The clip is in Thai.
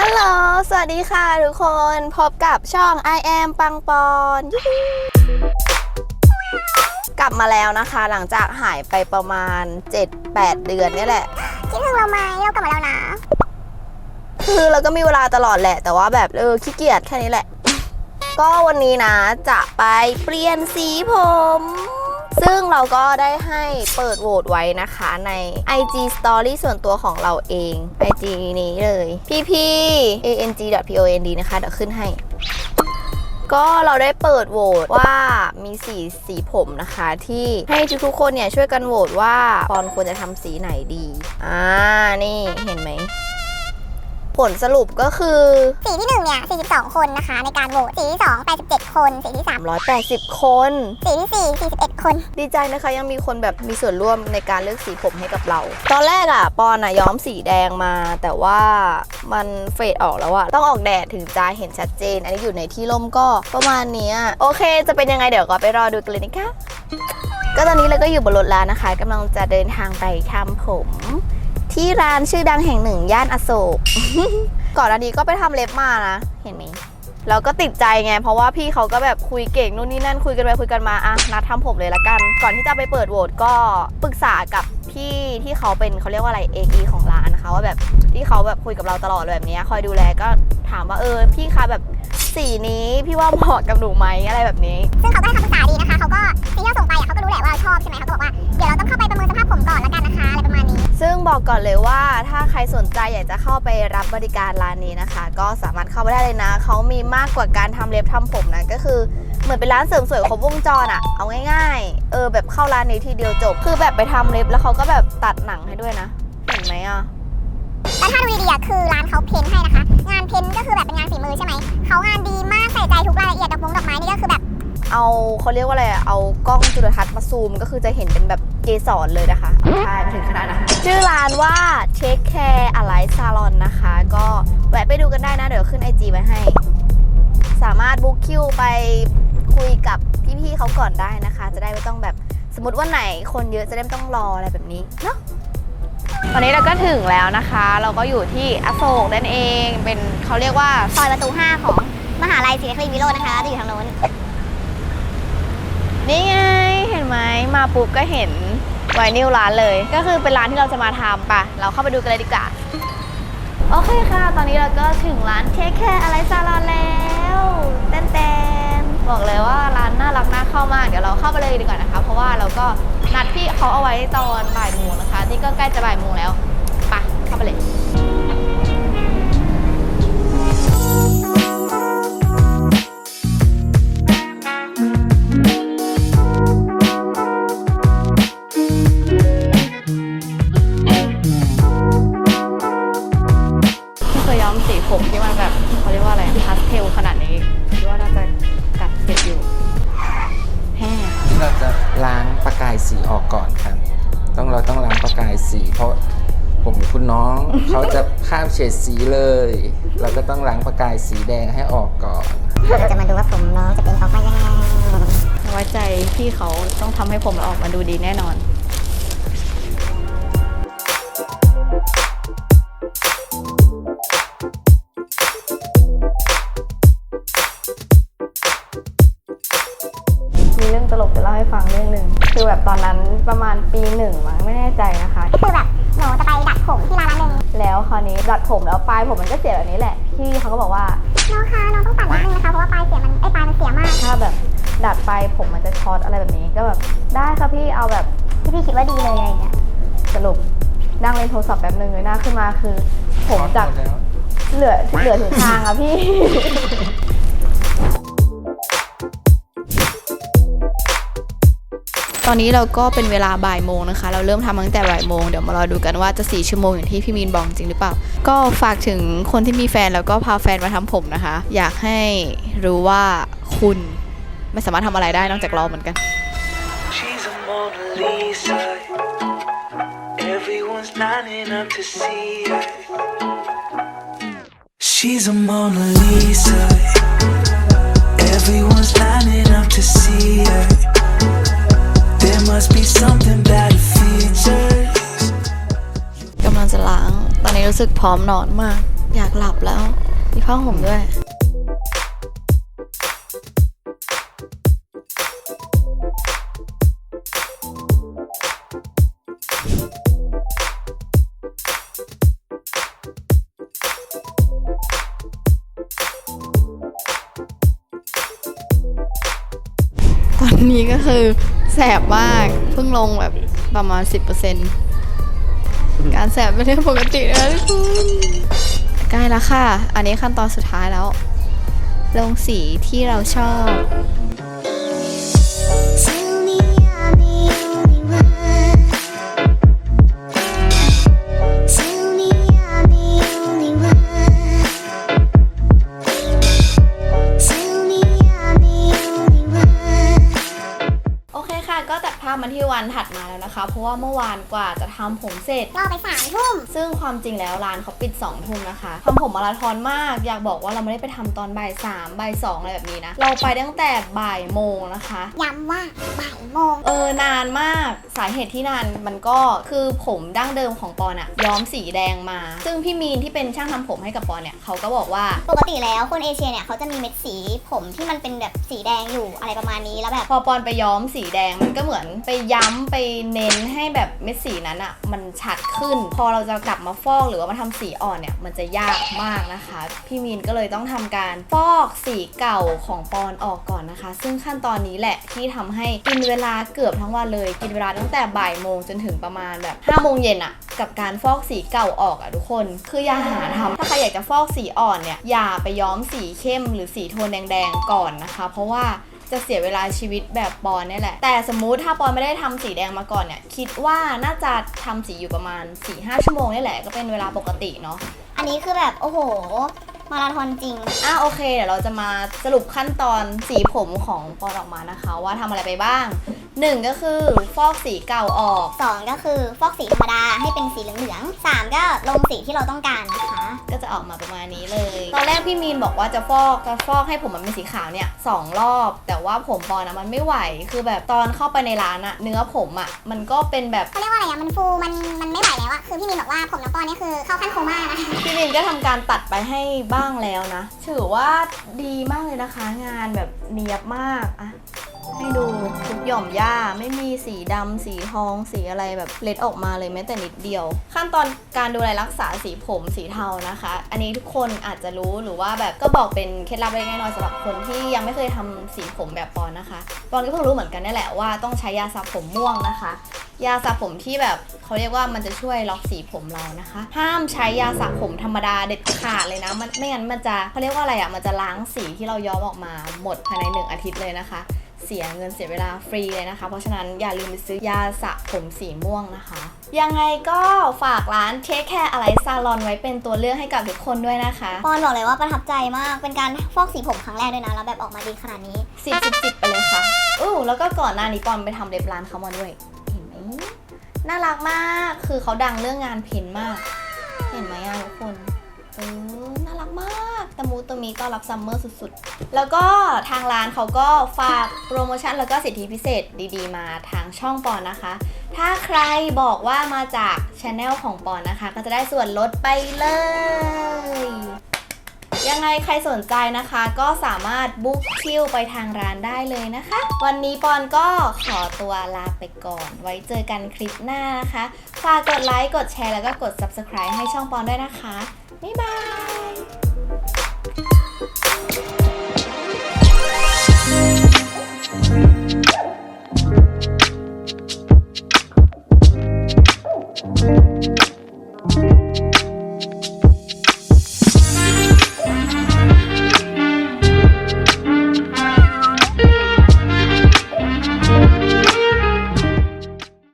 ฮัลโหล สวัสดีค่ะทุกคน พบกับช่อง I am ปังปอนยูฮูกลับมาแล้วนะคะ หลังจากหายไปประมาณ 7-8 เดือนเนี่ยแหละ คิดถึงเราไหมเรากลับมาแล้วนะ คือเราก็มีเวลาตลอดแหละ แต่ว่าแบบเออขี้เกียจแค่นี้แหละ ก็วันนี้นะจะไปเปลี่ยนสีผม ซึ่งเราก็ได้ให้เปิดโหวตไว้นะคะใน IG Story ส่วนตัวของเราเอง IG นี้เลย pp ang pond นะคะ เดี๋ยวขึ้นให้ก็เราได้เปิดโหวตว่ามีสีสีผมนะคะที่ให้ทุกๆคนเนี่ยช่วยกันโหวตว่าปอนควรจะทำสีไหนดี อ่า นี่เห็นไหม ผลสรุปก็คือสีที่1เนี่ย42 คนนะคะ ในการโหวตสีที่2 87 คนสีที่380 คน3สีที่ 4 41 คน ดีใจนะคะยังมีคนแบบมีส่วนร่วมในการเลือกสีผมให้กับเรา ตอนแรกอะปอนอะย้อมสีแดงมา แต่ว่ามันเฟดออกแล้วอะต้องออกแดดถึงจะเห็นชัดเจน อันนี้อยู่ในที่ร่มก็ประมาณเนี้ยโอเค จะเป็นยังไงเดี๋ยวก็ไปรอดูกันเลยนะคะก็ตอนนี้เราก็อยู่บนรถแล้วนะคะกำลังจะเดินทางไปทำผม ที่ร้านชื่อดังแห่งหนึ่ง ย่านอโศก ก่อนอันนี้ก็ไปทำเล็บมานะ เห็นไหมเราก็ติดใจไง เพราะว่าพี่เขาก็แบบคุยเก่งนู่นนี่นั่นคุยกันไปคุยกันมาอะนัดทำผมเลยละกัน ก่อนที่จะไปเปิดโหวตก็ปรึกษากับพี่ที่เขาเป็นเขาเรียกว่าอะไร AE ของร้านนะคะว่าแบบที่เขาแบบคุยกับเราตลอดแบบนี้คอยดูแลก็ถามว่าเออพี่คะแบบสีนี้พี่ว่าเหมาะกับหนูไหมอะไรแบบนี้ ซึ่งเขาก็ให้คำปรึกษาดีนะคะเขาก็สีที่เราส่งไปอะเขาก็รู้แหละว่าเราชอบใช่ไหมเขาก็บอกว่าเดี๋ยวเราต้องเข้าไปประเมินสภาพผมก่อนล้วกันนะคะอะไรประมาณนี้ ซึ่งบอกก่อนเลยว่าถ้าใครสนใจอยากจะเข้าไปรับบริการร้านนี้นะคะ ก็สามารถเข้าไปได้เลยนะ เขามีมากกว่าการทำเล็บทำผมนะ ก็คือเหมือนเป็นร้านเสริมสวยครบวงจรอะเอาง่าย ๆ เออแบบเข้าร้านนี้ทีเดียวจบ คือแบบไปทำเล็บแล้วเขาก็แบบตัดหนังให้ด้วยนะ เห็นไหมอะแล้วถ้าดูดีๆอะคือร้านเขาเพ้นให้นะคะ งานเพ้นก็คือแบบเป็นงานฝีมือใช่ไหม เขางานดีมากใส่ใจทุกรายละเอียดดอกมงดอก เอาเขาเรียกว่าอะไรอะเอากล้องจุลทรรศน์มาซูม ก็คือจะเห็นเป็นแบบเกสรเลยนะคะใช่ไม่ถึงขนาดนั้นชื่อร้านว่า Take Care Alive Salon นะคะ ก็แวะไปดูกันได้นะ เดี๋ยวขึ้น IG ไว้ให้ สามารถบุ๊กคิวไปคุยกับพี่ๆเขาก่อนได้นะคะ จะได้ไม่ต้องแบบสมมติว่าไหนคนเยอะจะได้ไม่ต้องรออะไรแบบนี้เนาะตอนนี้เราก็ถึงแล้วนะคะ เราก็อยู่ที่อโศกนั่นเอง เป็นเขาเรียกว่าซอยประตู 5 ของมหาลัยศรีนครินทร์วิโรจน์นะคะจะอยู่ทางโน้น นี่ไง เห็นไหมมาปุ๊บก็เห็นไวนิลร้านเลย ก็คือเป็นร้านที่เราจะมาทำปะเราเข้าไปดูกันเลยดีกว่า โอเคค่ะ ตอนนี้เราก็ถึงร้านเทคแคร์อะไรซาลอนแล้วแตนแตนบอกเลยว่าร้านน่ารักน่าเข้ามาก เดี๋ยวเราเข้าไปเลยดีกว่านะคะ เพราะว่าเราก็นัดพี่เขาเอาไว้ตอนบ่ายโมงนะคะ นี่ก็ใกล้จะบ่ายโมงแล้วปะเข้าไปเลย สีผมที่มันแบบเขาเรียกว่าอะไรพาสเทลขนาดนี้คิดว่าน่าจะกัดเผ็ดอยู่แฮ่เราจะล้างประกายสีออกก่อนครับ ต้องเราต้องล้างประกายสี เพราะผมคุณน้อง เขาจะข้ามเฉดสีเลย เราก็ต้องล้างประกายสีแดงให้ออกก่อน เราจะมาดูว่าผมน้องจะเป็นออกมายังไงไว้ใจพี่เขาต้องทำให้ผมเราออกมาดูดีแน่นอน เรื่องตลกจะเล่าให้ฟังเรื่องหนึ่งคือแบบตอนนั้นประมาณปีหนึ่งมั้งไม่แน่ใจนะคะคือแบบหนูจะไปดัดผมที่ร้านร้านหนึ่งแล้วคราวนี้ดัดผมแล้วปลายผมมันก็เสียแบบนี้แหละพี่เขาก็บอกว่าน้องคะน้องต้องตัดนิดนึงนะคะเพราะว่าปลายเสียมันไอ้ยปลายมันเสียมากถ้าแบบดัดไปผมมันจะช็อตอะไรแบบนี้ก็แบบได้ค่ะพี่เอาแบบที่พี่คิดว่าดีเลยอะไรอย่างเงี้ยสรุปนั่งเล่นโทรศัพท์แป๊บนึงเลยหน้าขึ้นมาคือ ผมจากหมดแล้วเหลือเหลือถึงทางอะพี่ ตอนนี้เราก็เป็นเวลาบ่ายโมงนะคะ เราเริ่มทำตั้งแต่บ่ายโมงเดี๋ยวมารอดูกันว่าจะสี่ชั่วโมงอย่างที่พี่มีนบอกจริงหรือเปล่า ก็ฝากถึงคนที่มีแฟนแล้วก็พาแฟนมาทำผมนะคะ อยากให้รู้ว่าคุณไม่สามารถทำอะไรได้นอกจากรอเหมือนกัน Everyone's lining up to see her. She's a Mona Lisa. Everyone's lining up to see her. Must be something about her features. กำลังจะล้าง ตอนนี้รู้สึกพร้อมนอนมาก อยากหลับแล้ว มีผ้าห่มด้วย ตอนนี้ก็คือ สบมาก เพิ่งลงแบบประมาณ 10%การแสบเป็นเรื่องปกตินะทุกคนใกล้แล้วค่ะ อันนี้ขั้นตอนสุดท้ายแล้ว ลงสีที่เราชอบ ตัดภาพมาที่วันถัดมาแล้วนะคะ เพราะว่าเมื่อวานกว่าจะทำผมเสร็จรอไปสามทุ่มซึ่งความจริงแล้วร้านเขาปิด2องทุ่มนะคะทำผมมาราธอนมาก อยากบอกว่าเราไม่ได้ไปทำตอนบ่ายสามบ่ายสองอะไรแบบนี้นะ เราไปตั้งแต่บ่ายโมงนะคะย้ำว่าบ่ายโมงเออนานมากสาเหตุที่นานมันก็คือผมดั้งเดิมของปอนอะย้อมสีแดงมา ซึ่งพี่มีนที่เป็นช่างทำผมให้กับปอนเนี่ยเขาก็บอกว่าปกติแล้วคนเอเชียเนี่ยเขาจะมีเม็ดสีผมที่มันเป็นแบบสีแดงอยู่อะไรประมาณนี้แล้วแบบพอปอนไปย้อมสีแดงมันก็เหมือนไปย้ำไปเน้นให้แบบเม็ดสีนั้นอะมันชัดขึ้น พอเราจะกลับมาฟอกหรือว่ามาทำสีอ่อนเนี่ยมันจะยากมากนะคะ พี่มีนก็เลยต้องทำการฟอกสีเก่าของปอนออกก่อนนะคะ ซึ่งขั้นตอนนี้แหละที่ทำให้กินเวลาเกือบทั้งวันเลย กินเวลาตั้งแต่บ่ายโมงจนถึงประมาณแบบ5้าโมงเย็นอะกับการฟอกสีเก่าออกอะทุกคน คืออย่าหาทำถ้าใครอยากจะฟอกสีอ่อนเนี่ยอย่าไปย้อมสีเข้มหรือสีโทนแดงๆก่อนนะคะ เพราะว่า จะเสียเวลาชีวิตแบบปอนเนี่ยแหละ แต่สมมุติถ้าปอนไม่ได้ทำสีแดงมาก่อนเนี่ยคิดว่าน่าจะทำสีอยู่ประมาณ4-5ชั่วโมงนี่แหละก็เป็นเวลาปกติเนาะอันนี้คือแบบโอ้โหมาราธอนจริง อะโอเค เดี๋ยวเราจะมาสรุปขั้นตอนสีผมของปอนออกมานะคะ ว่าทำอะไรไปบ้าง 1 ก็คือฟอกสีเก่าออก 2 ก็คือฟอกสีธรรมดาให้เป็นสีเหลืองๆ3ก็ลงสีที่เราต้องการนะคะ ก็จะออกมาประมาณนี้เลย ตอนแรกพี่มีนบอกว่าจะฟอกจะฟอกให้ผมมันเป็นสีขาวเนี่ยสองรอบ แต่ว่าผมปอนอะมันไม่ไหว คือแบบตอนเข้าไปในร้านอะเนื้อผมอะมันก็เป็นแบบเขาเรียกว่าอะไรอะมันฟูมันมันไม่ไหวแล้วอะคือพี่มินบอกว่าผมน้องปอนนี่คือเข้าขั้นโคม่านะพี่ลินก็ทำการตัดไปให้บ้างแล้วนะ ถือว่าดีมากเลยนะคะ งานแบบเนียบมากอะ ให้ดูทุกหย่อมหญ้าไม่มีสีดำสีทอง สีอะไรแบบเล็ดออกมาเลยแม้แต่นิดเดียว ขั้นตอนการดูแลรักษาสีผมสีเทานะคะ อันนี้ทุกคนอาจจะรู้หรือว่าแบบก็บอกเป็นเคล็ดลับเล็กน้อยสำหรับคนที่ยังไม่เคยทำสีผมแบบปอนนะคะปอนก็เพิ่งรู้เหมือนกันนี่แหละว่าต้องใช้ยาสระผมม่วงนะคะ ยาสระผมที่แบบเขาเรียกว่ามันจะช่วยล็อกสีผมเรานะคะ ห้ามใช้ยาสระผมธรรมดาเด็ดขาดเลยนะมันไม่งั้นมันจะเขาเรียกว่าอะไรอะ่ะมันจะล้างสีที่เราย้อมออกมาหมดภายในหนึ่งอาทิตย์เลยนะคะ เสียเงินเสียเวลาฟรีเลยนะคะ เพราะฉะนั้นอย่าลืมไปซื้อยาสระผมสีม่วงนะคะ ยังไงก็ฝากร้านเทคแคร์อะไรซาลอนไว้เป็นตัวเลือกให้กับทุกคนด้วยนะคะปอนบอกเลยว่าประทับใจมาก เป็นการฟอกสีผมครั้งแรกด้วยนะ แล้วแบบออกมาดีขนาดนี้ สิบสิบสิบไปเลยค่ะอู้แล้วก็ก่อนหน้านี้ปอนไปทำเล็บร้านเขามาด้วย เห็นไหมน่ารักมาก คือเขาดังเรื่องงานเพ้นท์มาก เห็นไหมอะทุกคนเออน่า รักมากตะมูตะมีต้อนรับซัมเมอร์สุดๆ แล้วก็ทางร้านเขาก็ฝากโปรโมชั่นแล้วก็สิทธิพิเศษดีๆ มาทางช่องปอนนะคะ ถ้าใครบอกว่ามาจากช anel ของปอนนะคะ ก็จะได้ส่วนลดไปเลย ยังไงใครสนใจนะคะ ก็สามารถบุ๊กคิวไปทางร้านได้เลยนะคะ วันนี้ปอนก็ขอตัวลาไปก่อน ไว้เจอกันคลิปหน้านะคะ ฝากกดไลค์ กดแชร์ แล้วก็กด subscribe ให้ช่องปอนด้วยนะคะ บ๊ายบาย